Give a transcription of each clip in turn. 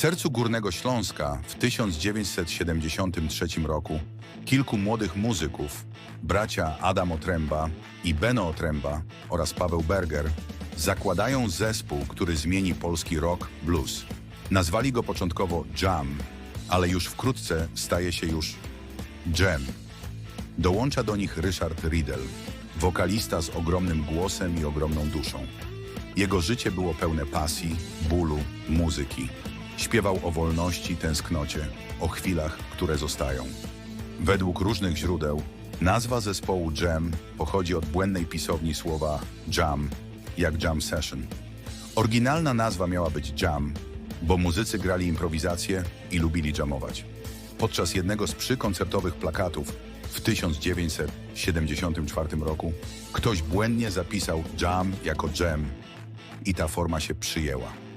sercu Górnego Śląska w 1973 roku kilku młodych muzyków, bracia Adam Otręba i Beno Otręba oraz Paweł Berger, zakładają zespół, który zmieni polski rock blues. Nazwali go początkowo Jam, ale już wkrótce staje się już Jam. Dołącza do nich Ryszard Riedel, wokalista z ogromnym głosem i ogromną duszą. Jego życie było pełne pasji, bólu, muzyki. Śpiewał o wolności, tęsknocie, o chwilach, które zostają. Według różnych źródeł nazwa zespołu Jam pochodzi od błędnej pisowni słowa jam, jak jam session. Oryginalna nazwa miała być jam, bo muzycy grali improwizację i lubili jamować. Podczas jednego z przykoncertowych plakatów w 1974 roku ktoś błędnie zapisał jam jako jam i ta forma się przyjęła.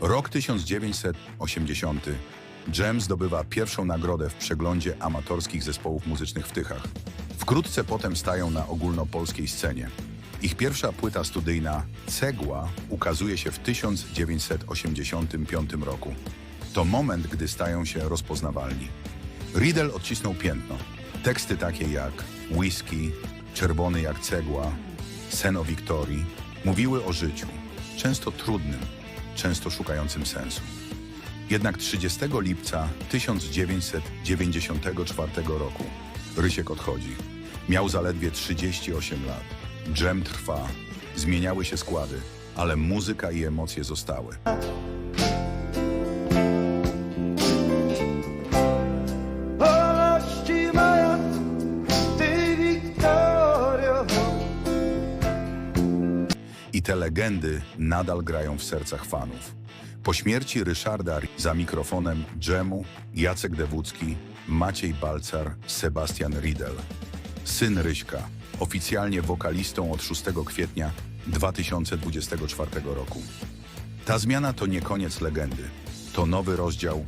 Rok 1980. Jam zdobywa pierwszą nagrodę w przeglądzie amatorskich zespołów muzycznych w Tychach. Wkrótce potem stają na ogólnopolskiej scenie. Ich pierwsza płyta studyjna Cegła ukazuje się w 1985 roku. To moment, gdy stają się rozpoznawalni. Riddle odcisnął piętno. Teksty takie jak Whisky, Czerwony jak cegła, Sen o Wiktorii mówiły o życiu, często trudnym, często szukającym sensu. Jednak 30 lipca 1994 roku Rysiek odchodzi. Miał zaledwie 38 lat. Dżem trwa, zmieniały się składy, ale muzyka i emocje zostały. I te legendy nadal grają w sercach fanów. Po śmierci Ryszarda za mikrofonem Dżemu, Jacek Dewucki, Maciej Balcar, Sebastian Riedel. Syn Ryśka, oficjalnie wokalistą od 6 kwietnia 2024 roku. Ta zmiana to nie koniec legendy. To nowy rozdział